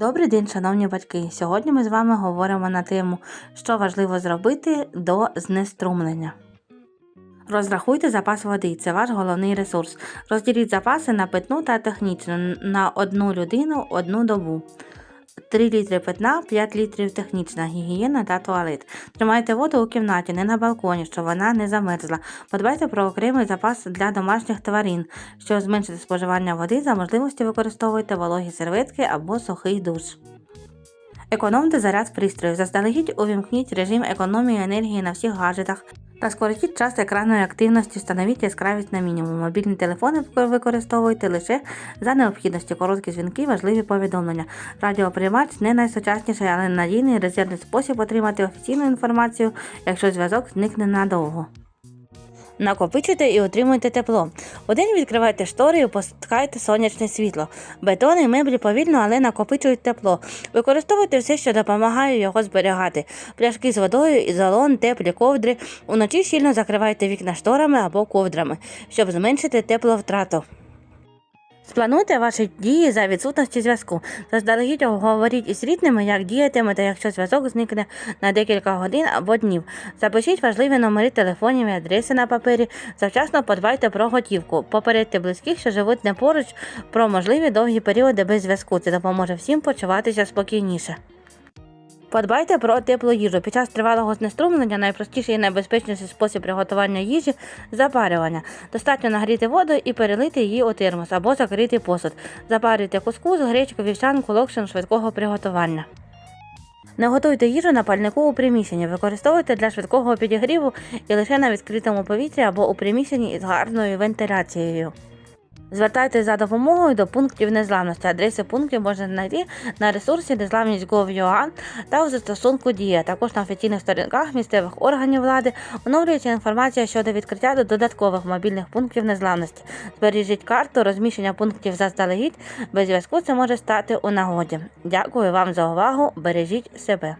Добрий день, шановні батьки. Сьогодні ми з вами говоримо на тему, що важливо зробити до знеструмлення. Розрахуйте запас води, це ваш головний ресурс. Розділіть запаси на питну та технічну на одну людину одну добу. 3 літри питна, 5 літрів технічна, гігієна та туалет. Тримайте воду у кімнаті, не на балконі, щоб вона не замерзла. Подбайте про окремий запас для домашніх тварин. Щоб зменшити споживання води, за можливості використовуйте вологі серветки або сухий душ. Економте заряд пристроїв. Заздалегідь увімкніть режим економії енергії на всіх гаджетах та скоротіть час екранної активності, встановіть яскравість на мінімум. Мобільні телефони використовуйте лише за необхідності. Короткі дзвінки, важливі повідомлення. Радіоприймач не найсучасніший, але надійний резервний спосіб отримати офіційну інформацію, якщо зв'язок зникне надовго. Накопичуйте і отримуйте тепло. Удень відкривайте штори і опускайте сонячне світло. Бетони і меблі повільно, але накопичують тепло. Використовуйте все, що допомагає його зберігати. Пляшки з водою, ізолон, теплі ковдри. Уночі щільно закривайте вікна шторами або ковдрами, щоб зменшити тепловтрату. Сплануйте ваші дії за відсутності зв'язку. Заздалегідь обговоріть із рідними, як діятимете, якщо зв'язок зникне на декілька годин або днів. Запишіть важливі номери телефонів і адреси на папері. Завчасно подбайте про готівку. Попередьте близьких, що живуть не поруч, про можливі довгі періоди без зв'язку. Це допоможе всім почуватися спокійніше. Подбайте про теплу їжу. Під час тривалого знеструмлення найпростіший і найбезпечніший спосіб приготування їжі запарювання. Достатньо нагріти воду і перелити її у термос або закрити посуд. Запарюйте кускус, гречку, вівсянку, локшин швидкого приготування. Не готуйте їжу на пальнику у приміщенні. Використовуйте для швидкого підігріву і лише на відкритому повітрі або у приміщенні із гарною вентиляцією. Звертайтеся за допомогою до пунктів незламності. Адреси пунктів можна знайти на ресурсі незламність.gov.ua та у застосунку Дія. Також на офіційних сторінках місцевих органів влади оновлюється інформація щодо відкриття до додаткових мобільних пунктів незламності. Збережіть карту розміщення пунктів заздалегідь. Без зв'язку це може стати у нагоді. Дякую вам за увагу. Бережіть себе.